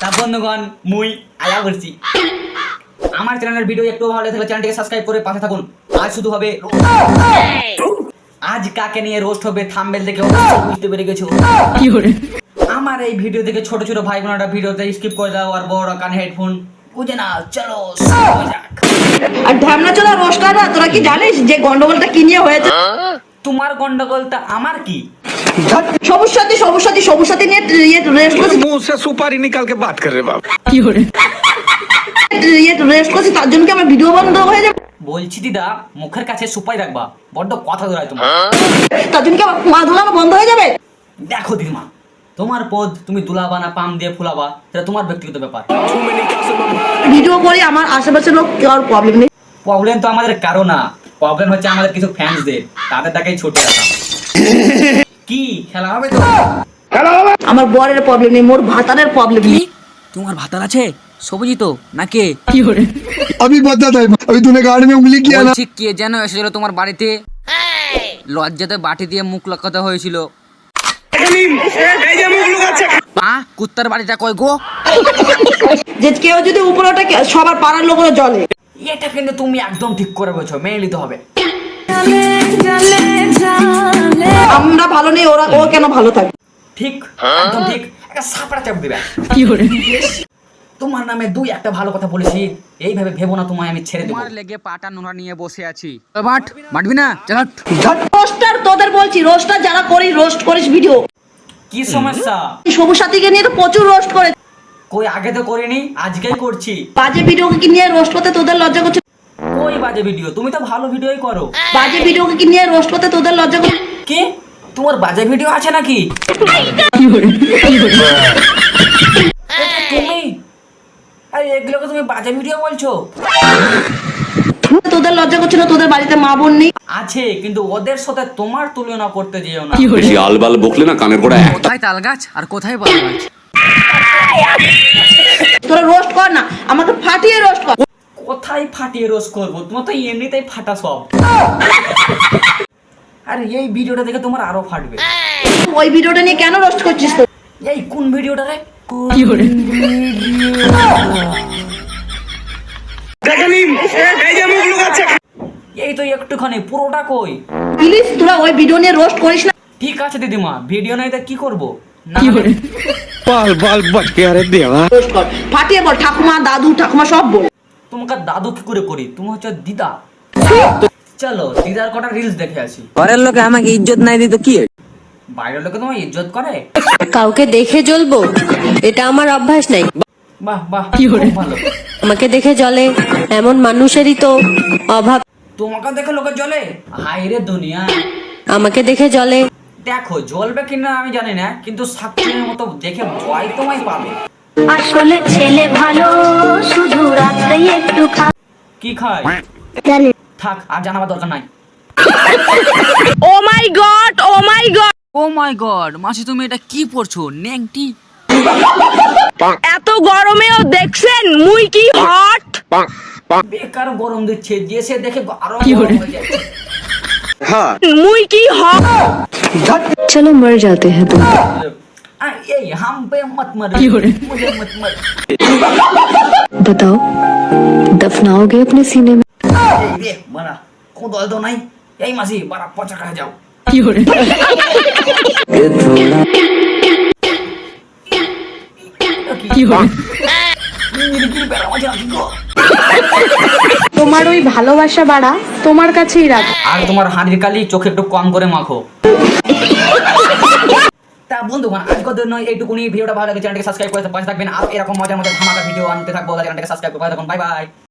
তা বন্ধুগণ মুই আয়া করছি। আমার চ্যানেলের ভিডিও একটু ভালো লাগলে চ্যানেলটিকে সাবস্ক্রাইব করে পাশে থাকুন। আজ শুধু হবে আজ কাকে নিয়ে রোস্ট হবে থাম্বেল দেখে বুঝতে পেরে গেছো? কি করে আমার এই ভিডিও থেকে ছোট ছোট ভাই বোনেরা ভিডিওতে স্কিপ করে দাও আর বড় কানে হেডফোন বুঝে না চলো। আর ঢ্যামনা চোদা রোস্টাররা তোরা কি জানিস যে গন্ডগোলটা কি নিয়ে হয়েছে? তোমার গন্ডগোলটা আমার কি? বলছি দিদা মুখের কাছে সুপারি রাখবা বড্ড কথা ধরায় তোমার। বন্ধ হয়ে যাবে? দেখো দিদিমা তোমার পদ তুমি দুলাবা না পাম দিয়ে ফুলাবা সেটা তোমার ব্যক্তিগত ব্যাপার। ভিডিও করে আমার আশেপাশে লোক আর প্রবলেম নেই? প্রবলেম তো আমাদের কারও না প্রবলেম হচ্ছে আমাদের কিছু ফ্যান্সদের তাদের তাকে ছোট রাখা কি? খেলা হবে তো? খেলা হবে। আমার বরের প্রবলেম নেই মোর ভাতারের প্রবলেম নেই। তোমার ভাতার আছে? তো না কে? কি আমি আমি তুমি গাড়ি মে উঙ্গলি কিয়া না। ঠিক যেন তোমার বাড়িতে? লজ্জাতে বাটি দিয়ে মুখ লাকাতে হয়েছিল। আ কুত্তার বাড়িটা কয় গো? যে কেউ যদি উপরে ওটা সবার পাড়ার লোকের জলে। এটা কিন্তু তুমি একদম ঠিক করে বলছো মেনে নিতে হবে। আমরা ভালো নেই ওরা ও কেন ভালো থাকে ঠিক একদম ঠিক। একটা সাপড়া চাপ দিবে। তোমার নামে দুই একটা ভালো কথা বলেছি এইভাবে ভেবো না তোমায় আমি ছেড়ে দেবো। তোমার লেগে পাটা নোনা নিয়ে বসে আছি। মাঠ মাঠবি না? চল রোস্টার তোদের বলছি রোস্টার যারা করিস রোস্ট করিস ভিডিও কি সমস্যা? সবুজ সাথীকে নিয়ে তো প্রচুর রোস্ট করে কই আগে তো করিনি আজকেই করছি। বাজে ভিডিওকে কি নিয়ে রোস্ট করতে তোদের লজ্জা করছে কই বাজে ভিডিও তুমি তো ভালো ভিডিওই করো। বাজে ভিডিওকে কি নিয়ে রোস্ট করতে তোদের লজ্জা করছে কি? তোমার বাজে ভিডিও আছে নাকি? তুমি? আরে এগুলোকে তুমি বাজে ভিডিও বলছো? তোদের লজ্জা করছে না তোদের বাড়িতে মা বোন নেই? আছে কিন্তু ওদের সাথে তোমার তুলনা করতে যেও না। বেশি আলবাল বকলে না কানের গোড়া এক? কোথায় তাল গাছ আর কোথায় বাল গাছ? তোরা রোস্ট কর না আমাকে কর শালাই ফাটিয়ে রোজ করব। তোমার তো এমনিতেই ফাটা সব। আর এই ভিডিওটা দেখে তোমার আরও ফাটবে। ওই ভিডিওটা নিয়ে কেন রোস্ট করছিস এই কোন ভিডিওটা রে? এই তো একটুখানি পুরোটা কই? প্লিজ তোরা ওই ভিডিও নিয়ে রোস্ট করিস না। ঠিক আছে দিদিমা ভিডিও নাই তা কি করব? বল বল বল কে আরে ফাটিয়ে বল ঠাকুমা দাদু ঠাকুমা সব বল। তোমাকে দাদু কি করে করি? তুমি হচ্ছে দিদা। চলো দিদার কটা রিলস দেখে আসি। ঘরের লোকে আমাকে ইজ্জত নাই দিত কি? বাইরের লোকে তোমার ইজ্জত করে? কাউকে দেখে জ্বলবো? এটা আমার অভ্যাস নাই। বাহ বাহ খুব ভালো। আমাকে দেখে জ্বলে এমন মানুষেরই তো অভাব। তোমাকে দেখে লোকে জ্বলে? হাইরে দুনিয়া। আমাকে দেখে জ্বলে। দেখো জ্বলবে কিনা আমি জানি না কিন্তু সাক্ষীর মতো দেখে ভয় তোমায় পাবে। আসলে ছেলে ভালো শুধু রাত্রে একটু খা কি খায়? জানি। থাক আর জানাবার দরকার নাই। ও my god oh my god. Oh my god মাসি তুমি এটা কি পড়ছো? নেংটি এত গরমেও দেখছেন মুই কি হট? বেকার গরম দিচ্ছে যে সে দেখে আরও গরম হয়ে যাচ্ছে। মুই কি হট? চলো মর হ্যাঁ তুম आ, এই হাম পে মত মর মুঝে মত মর बताओ दफनाओगे अपने सीने में এই রে মারা কোদল তো নাই এই মাসি বারা পচা খায় যাও কি হরে মিরিকির বেড়া মাঝে আছি গো। তোমার ওই ভালোবাসা বাড়া তোমার কাছেই রাখ আর তোমার হাঁড়ির কালি চোখে একটু কম করে মাখো তা বন্ধুগণ আজকের জন্য এইটুকুনি। ভিডিওটা ভালো লাগে চ্যানেলটাকে সাবস্ক্রাইব করে পাশে থাকবেন। আর এরকম মজার মজার ধামাকা ভিডিও আনতে থাকব। চ্যানেলটাকে সাবস্ক্রাইব করে থাকুন। Bye bye